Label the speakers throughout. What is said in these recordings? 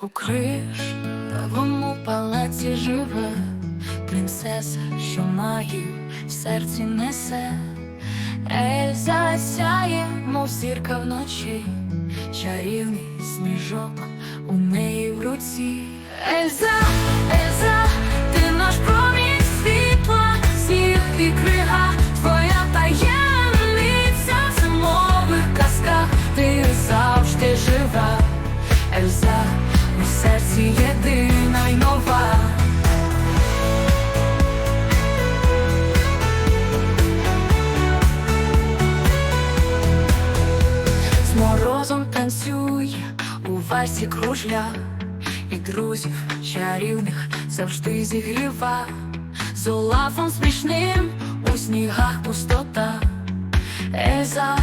Speaker 1: У кришталому палаці живе принцеса, що магію в серці несе. Ельза сяє, мов зірка вночі, чарівний сніжок у неї в руці. Ельза, танцює у вальсі кружля. І друзів чарівних завжди зігріва. З олафом смішним у снігах пустота. Ельза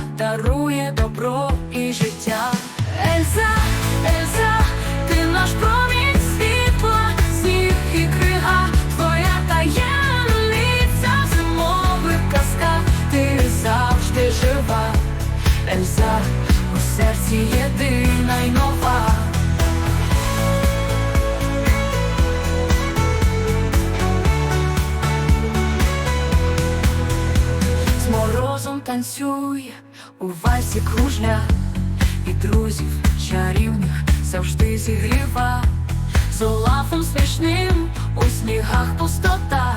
Speaker 1: танцює у вальсі кружля І друзів чарівних завжди зігріва. З олафом смішним у снігах пустота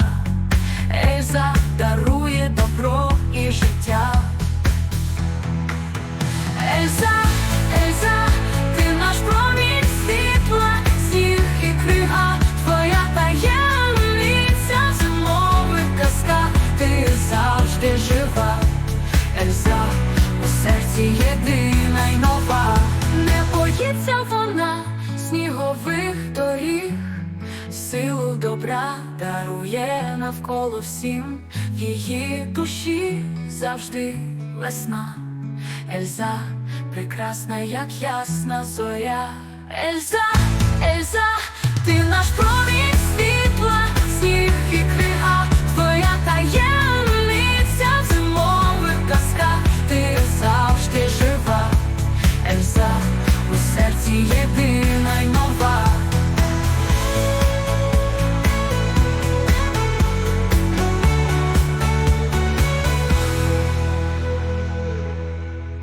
Speaker 1: серці єдина й нова, не боїться вона снігових доріг, силу добра дарує навколо всім, в її душі завжди весна. Ельза, прекрасна, як ясна зоря. Ельза,